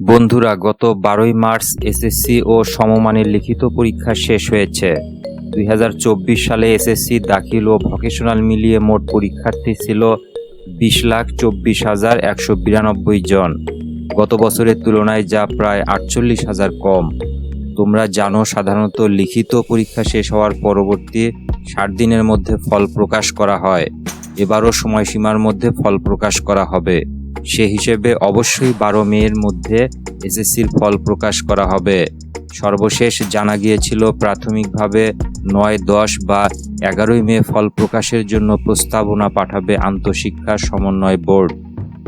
বন্ধুরা, গত বারোই মার্চ এসএসসি ও সমমানের লিখিত পরীক্ষা শেষ হয়েছে। দুই হাজার চব্বিশ সালে এসএসসি দাখিল ও ভোকেশনাল মিলিয়ে মোট পরীক্ষার্থী ছিল বিশ লাখ চব্বিশ হাজার একশো বিরানব্বই জন। গত বছরের তুলনায় যা প্রায় আটচল্লিশ হাজার কম। তোমরা জানো, সাধারণত লিখিত পরীক্ষা শেষ হওয়ার পরবর্তী ষাট দিনের মধ্যে ফল প্রকাশ করা হয়। এবারও সময়সীমার মধ্যে ফল প্রকাশ করা হবে। সে হিসেবে অবশ্যই বারো মেয়ের মধ্যে এসএসসির ফল প্রকাশ করা হবে। সর্বশেষ জানা গিয়েছিল, প্রাথমিকভাবে নয়, দশ বা এগারোই মে ফল প্রকাশের জন্য প্রস্তাবনা পাঠাবে আন্তঃশিক্ষা সমন্বয় বোর্ড।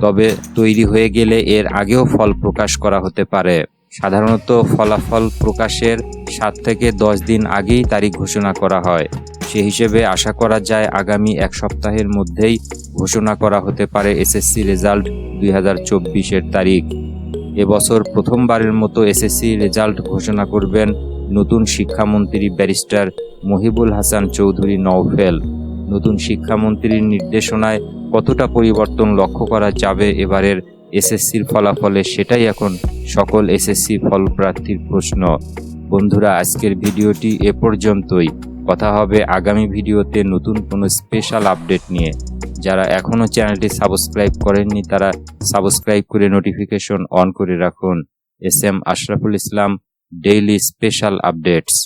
তবে তৈরি হয়ে গেলে এর আগেও ফল প্রকাশ করা হতে পারে। সাধারণত ফলাফল প্রকাশের সাত থেকে দশ দিন আগেই তারিখ ঘোষণা করা হয়। সে হিসেবে আশা করা যায়, আগামী এক সপ্তাহের মধ্যেই ঘোষণা করা হতে পারে এসএসসি রেজাল্ট দুই হাজার চব্বিশের তারিখ। এবছর প্রথমবারের মতো এসএসসি রেজাল্ট ঘোষণা করবেন নতুন শিক্ষামন্ত্রী ব্যারিস্টার মহিবুল হাসান চৌধুরী নওফেল। নতুন শিক্ষামন্ত্রীর নির্দেশনায় কতটা পরিবর্তন লক্ষ্য করা যাবে এবারের এসএসসির ফলাফলে সেটাই এখন সকল এসএসসি ফলপ্রার্থীর প্রশ্ন। বন্ধুরা, আজকের ভিডিওটি এ পর্যন্তই। কথা হবে আগামী ভিডিওতে নতুন কোনো স্পেশাল আপডেট নিয়ে। যারা এখনও চ্যানেলটি সাবস্ক্রাইব করেননি, তারা সাবস্ক্রাইব করে নোটিফিকেশন অন করে রাখুন। S M Ashraful Islam daily special updates